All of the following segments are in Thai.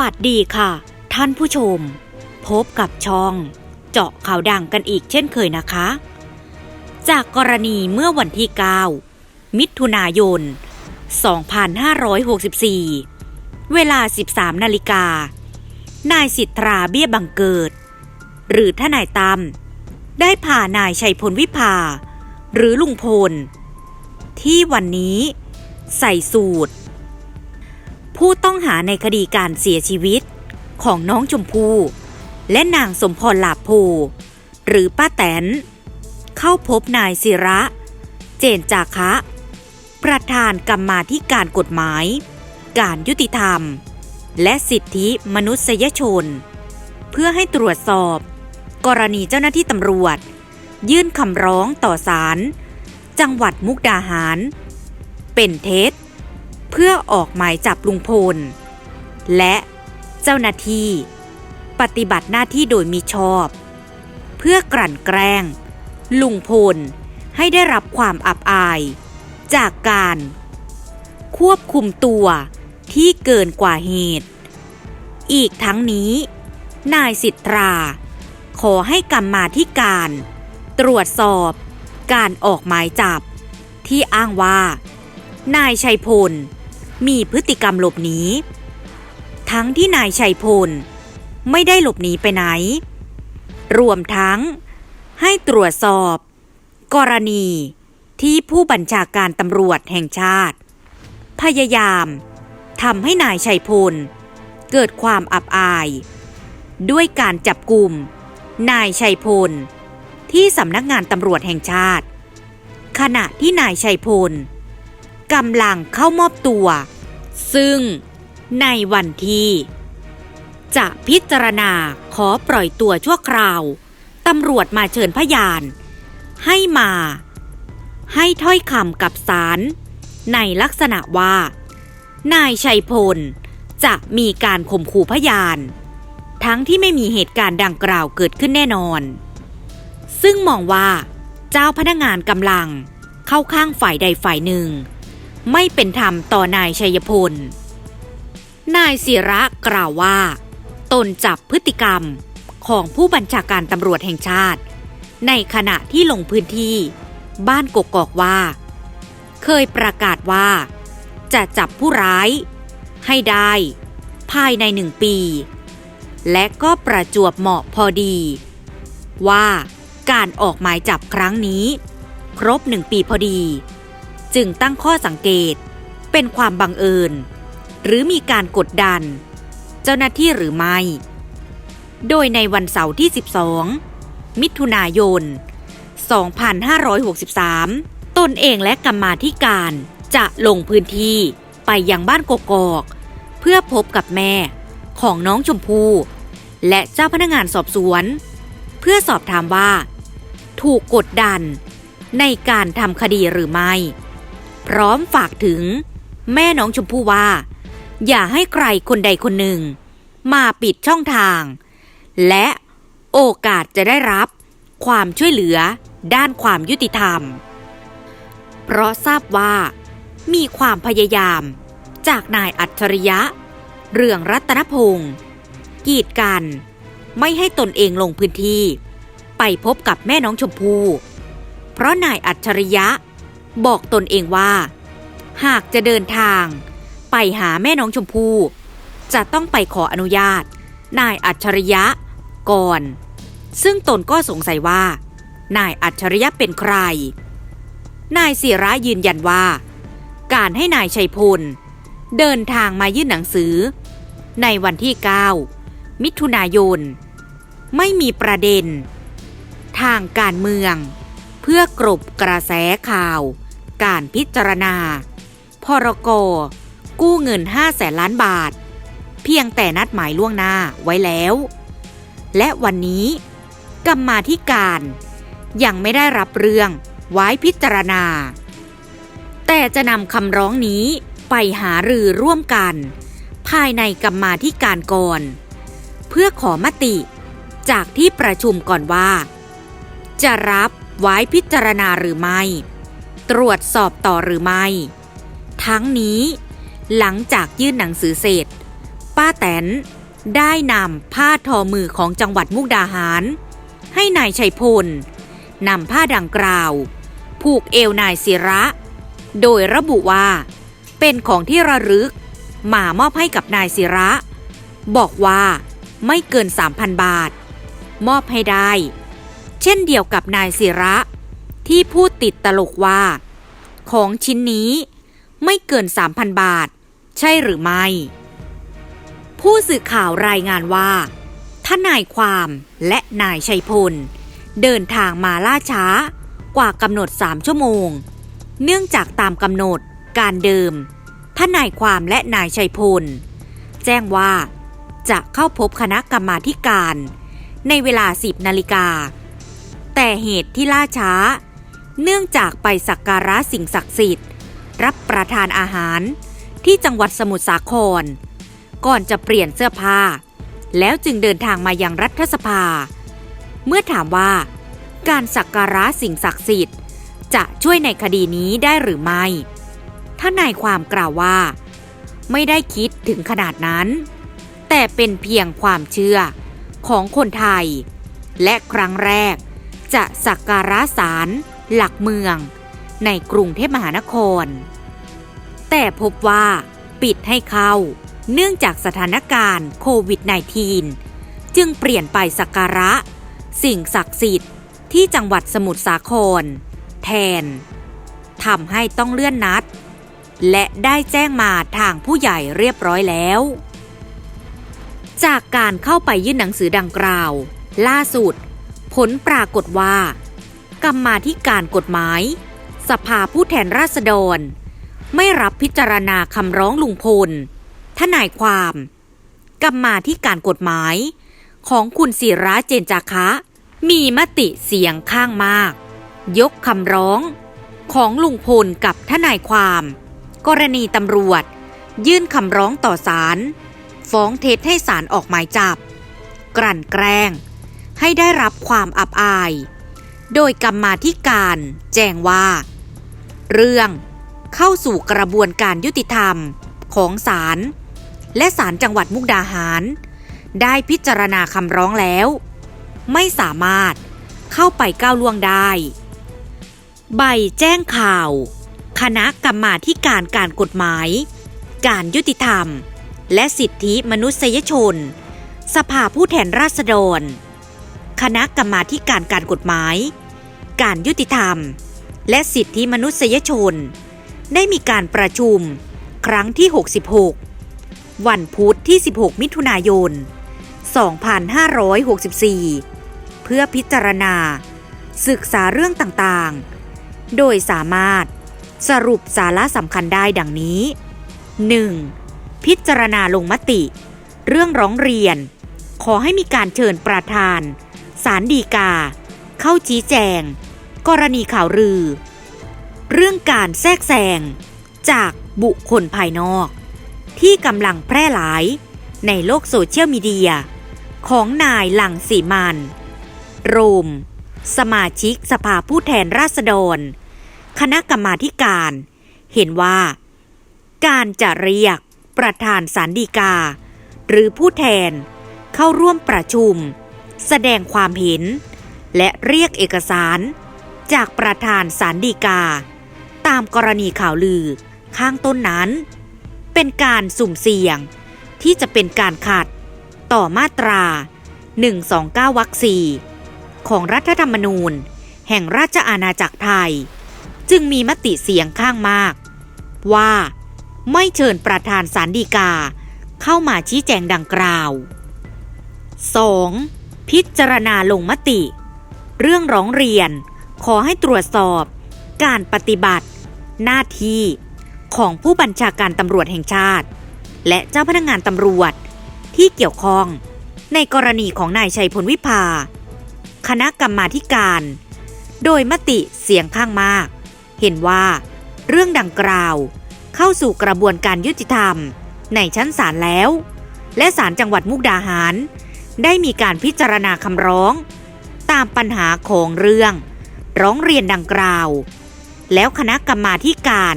สวัสดีค่ะ ท่านผู้ชม พบกับช่อง เจาะข่าวดังกันอีกเช่นเคยนะคะ จากกรณีเมื่อวันที่ 9 มิถุนายน 2564 เวลา 13 นาฬิกา นายสิทธาเบี้ยบังเกิด หรือทนายตั้มได้พานายชัยพลวิภา หรือลุงพล ที่วันนี้ ใส่สูตร ผู้ต้องหาในคดีการเสียชีวิตของน้องชมพู่และนางสมพรหลาโพหรือป้าแตน เข้าพบนายศิระ เจนจาคะ ประธานกรรมาธิการกฎหมาย การยุติธรรม และสิทธิมนุษยชน เพื่อให้ตรวจสอบ กรณีเจ้าหน้าที่ตำรวจ ยื่นคำร้องต่อศาลจังหวัดมุกดาหาร เป็นเท็จ เพื่อออกหมายจับลุงพล และเจ้าหน้าที่ปฏิบัติหน้าที่โดยมิชอบ เพื่อกลั่นแกล้ง ลุงพลให้ได้รับความอับอาย จากการ ควบคุมตัวที่เกินกว่าเหตุ อีกทั้งนี้ นายสิทธราขอให้กรรมาธิการ ตรวจสอบการออกหมายจับ ที่อ้างว่า นายชัยพล มีพฤติกรรมหลบหนี ทั้งที่นายชัยพล ไม่ได้หลบหนีไปไหน รวมทั้งให้ตรวจสอบ กรณีที่ผู้บัญชาการตำรวจแห่งชาติ พยายามทำให้นายชัยพล เกิดความอับอาย ด้วยการจับกลุ่มนายชัยพล ที่สำนักงานตำรวจแห่งชาติ ขณะที่นายชัยพลกำลังเข้ามอบตัว ซึ่งในวันที่ จะพิจารณาขอปล่อยตัวชั่วคราว ตำรวจมาเชิญพยาน ให้มา ให้ถ้อยคำกับศาลในลักษณะว่า นายชัยพล จะมีการข่มขู่พยาน ทั้งที่ไม่มีเหตุการณ์ดังกล่าวเกิดขึ้นแน่นอน ซึ่งมองว่า เจ้าพนักงานกำลังเข้าข้างฝ่ายใดฝ่ายหนึ่ง ไม่เป็นธรรมต่อนายชัยพล นายศิระกล่าวว่า ตนจับพฤติกรรมของผู้บัญชาการตำรวจแห่งชาติ ในขณะที่ลงพื้นที่ บ้านกกอกว่า เคยประกาศว่า จะจับผู้ร้าย ให้ได้ ภายในหนึ่งปี และก็ประจวบเหมาะพอดี ว่าการออกหมายจับครั้งนี้ ครบหนึ่งปีพอดี จึงตั้งข้อสังเกต เป็นความบังเอิญ หรือมีการกดดัน เจ้าหน้าที่หรือไม่ โดยในวันเสาร์ที่ 12 มิถุนายน 2563 ตนเองและกรรมาธิการจะลงพื้นที่ไปยังบ้านกกอก เพื่อพบกับแม่ของน้องชมพู่และเจ้าพนักงานสอบสวน เพื่อสอบถามว่า ถูกกดดันในการทำคดีหรือไม่ พร้อมฝากถึง แม่น้องชมพู่ว่า อย่าให้ใครคนใดคนหนึ่ง มาปิดช่องทาง และโอกาสจะได้รับความช่วยเหลือด้านความยุติธรรม เพราะทราบว่า มีความพยายามจากนายอัจฉริยะ เรื่องรัตนพงศ์กีดกันไม่ให้ตนเองลงพื้นที่ ไปพบกับแม่น้องชมพู่เพราะนายอัจฉริยะ บอกตนเองว่า หากจะเดินทาง ไปหาแม่น้องชมพู่จะต้องไปขออนุญาต นายอัจฉริยะ ก่อน ซึ่งตนก็สงสัยว่า นายอัจฉริยะเป็นใคร นายศิระยืนยันว่า การให้นายชัยพล เดินทางมายื่นหนังสือ ในวันที่ 9 มิถุนายน ไม่มีประเด็น ทางการเมือง เพื่อกรบกระแสข่าว การพิจารณา พรกกู้เงิน 5 แสนล้านบาท เพียงแต่นัดหมายล่วงหน้าไว้แล้ว และวันนี้กรรมาธิการยังไม่ได้รับเรื่องไว้พิจารณา แต่จะนำคำร้องนี้ไปหารือร่วมกัน ภายในกรรมาธิการก่อน เพื่อขอมติจากที่ประชุมก่อนว่า จะรับไว้พิจารณาหรือไม่ ตรวจสอบต่อหรือไม่ ทั้งนี้ หลังจากยื่นหนังสือเสร็จปป้าแตนได้นำผ้าทอมือของจังหวัดมุกดาหาร ให้นายชัยพลนำผ้าดังกล่าว ผูกเอวนายศิระ โดยระบุว่า เป็นของที่ระลึกมามอบให้กับนายศิระ บอกว่าไม่เกิน 3,000 บาท มอบให้ได้ เช่นเดียวกับนายศิระ ที่พูดติดตลกว่า ของชิ้นนี้ไม่เกิน 3,000 บาท ใช่หรือไม่ ผู้สื่อข่าวรายงานว่าทนายความและนายชัยพล เดินทางมาล่าช้ากว่ากำหนด 3 ชั่วโมง เนื่องจากตามกำหนดการเดิมทนายความและนายชัยพล แจ้งว่าจะเข้าพบคณะกรรมาธิการ ในเวลา 10 นาฬิกา แต่เหตุที่ล่าช้า เนื่องจากไปสักการะสิ่งศักดิ์สิทธิ์ รับประทานอาหาร ที่จังหวัดสมุทรสาคร ก่อนจะเปลี่ยนเสื้อผ้า แล้วจึงเดินทางมายังรัฐสภา เมื่อถามว่า การสักการะสิ่งศักดิ์สิทธิ์ จะช่วยในคดีนี้ได้หรือไม่ท่านายความกล่าวว่า ไม่ได้คิดถึงขนาดนั้น แต่เป็นเพียงความเชื่อของคนไทย และครั้งแรกจะสักการะศาล หลักเมือง ในกรุงเทพมหานคร แต่พบว่าปิดให้เข้า เนื่องจากสถานการณ์โควิด -19 จึงเปลี่ยนไปสักการะ สิ่งศักดิ์สิทธิ์ที่จังหวัดสมุทรสาคร แทนทำให้ต้องเลื่อนนัด และได้แจ้งมาทางผู้ใหญ่เรียบร้อยแล้ว จากการเข้าไปยื่นหนังสือดังกล่าว ล่าสุด ผลปรากฏว่า กรรมาธิการกฎหมาย สภาผู้แทนราษฎร ไม่รับพิจารณาคำร้องลุงพล ทนายความ กรรมาธิการกฎหมาย ของคุณศิระเจนจาคะ มีมติเสียงข้างมาก ยกคำร้อง ของลุงพลกับทนายความ กรณีตำรวจ ยื่นคำร้องต่อศาลฟ้องเท็จให้ศาลออกหมายจับ กลั่นแกล้ง ให้ได้รับความอับอาย โดยกรรมาธิการแจ้งว่า เรื่องเข้าสู่กระบวนการยุติธรรมของศาลและศาลจังหวัดมุกดาหาร ได้พิจารณาคำร้องแล้ว ไม่สามารถเข้าไปก้าวล่วงได้ ใบแจ้งข่าว คณะกรรมาธิการการกฎหมาย การยุติธรรม และสิทธิมนุษยชน สภาผู้แทนราษฎร คณะกรรมาธิการการกฎหมาย การยุติธรรม และสิทธิมนุษยชน ได้มีการประชุม ครั้งที่ 66 วันพุธที่ 16 มิถุนายน 2564 เพื่อพิจารณา ศึกษาเรื่องต่างๆ โดยสามารถสรุปสาระสำคัญได้ดังนี้ 1. พิจารณาลงมติ เรื่องร้องเรียน ขอให้มีการเชิญประธาน สารดีกา เข้าชี้แจง กรณีข่าวลือ เรื่องการแทรกแซงจากบุคคลภายนอก ที่กำลังแพร่หลายในโลกโซเชียลมีเดีย ของนายหลังสีมันโรม สมาชิกสภาผู้แทนราษฎร คณะกรรมาการ เห็นว่า การจะเรียกประธานสารดีกา หรือผู้แทนเข้าร่วมประชุม แสดงความเห็น และเรียกเอกสาร จากประธานสารดีกา ตามกรณีข่าวลือข้างต้นนั้น เป็นการสุ่มเสี่ยง ที่จะเป็นการขัด ต่อมาตรา 129วรรคสี่ของรัฐธรรมนูญ แห่งราชอาณาจักรไทย จึงมีมติเสียงข้างมาก ว่าไม่เชิญประธานสารดีกาเข้ามาชี้แจงดังกล่าว 2. พิจารณาลงมติ เรื่องร้องเรียน ขอให้ตรวจสอบ การปฏิบัติ หน้าที่ของผู้บัญชาการตำรวจแห่งชาติ และเจ้าพนักงานตำรวจที่เกี่ยวข้อง ในกรณีของนายชัยพลวิภา คณะกรรมาการ โดยมติเสียงข้างมาก เห็นว่า เรื่องดังกล่าว เข้าสู่กระบวนการยุติธรรม ในชั้นศาลแล้ว และศาลจังหวัดมุกดาหาร ได้มีการพิจารณาคำร้อง ตามปัญหาของเรื่อง ร้องเรียนดังกล่าว แล้วคณะกรรมาธิการ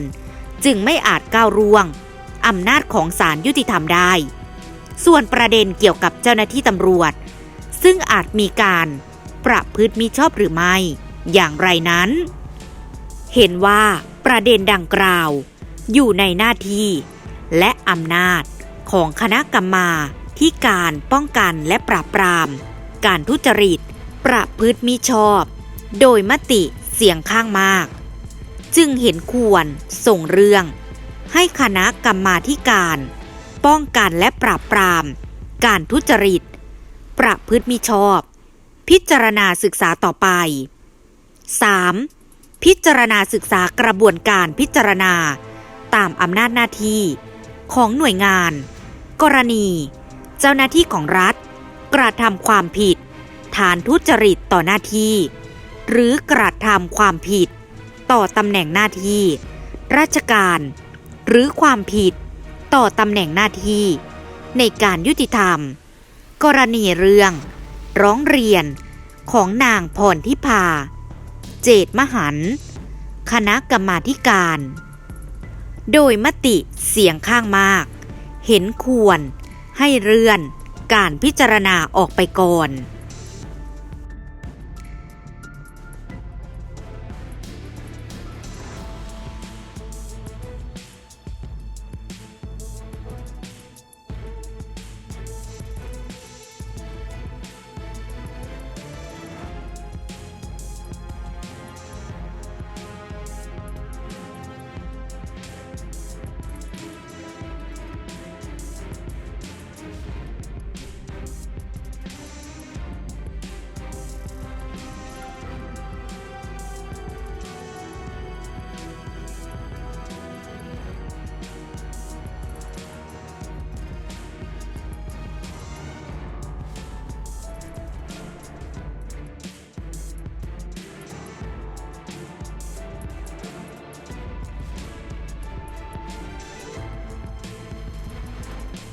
จึงไม่อาจก้าวร่วงอำนาจของศาลยุติธรรมได้ ส่วนประเด็นเกี่ยวกับเจ้าหน้าที่ตำรวจ ซึ่งอาจมีการประพฤติมิชอบหรือไม่ อย่างไรนั้น เห็นว่าประเด็นดังกล่าว อยู่ในหน้าที่ และอำนาจของคณะกรรมาที่การป้องกันและปราบปราม การทุจริต ประพฤติมิชอบ โดยมติเสียงข้างมาก จึงเห็นควรส่งเรื่อง ให้คณะกรรมาธิการ ป้องกันและปราบปราม การทุจริต ประพฤติมิชอบ พิจารณาศึกษาต่อไป 3. พิจารณาศึกษากระบวนการพิจารณา ตามอำนาจหน้าที่ของหน่วยงาน กรณี เจ้าหน้าที่ของรัฐ กระทำความผิด ฐานทุจริตต่อหน้าที่ หรือกระทำความผิด ต่อตำแหน่งหน้าที่ ราชการ หรือความผิด ต่อตำแหน่งหน้าที่ ในการยุติธรรม กรณีเรื่อง ร้องเรียนของนางพรทิพา เจตมหัน คณะกรรมาธิการ โดยมติเสียงข้างมาก เห็นควรให้เลื่อนการพิจารณาออกไปก่อน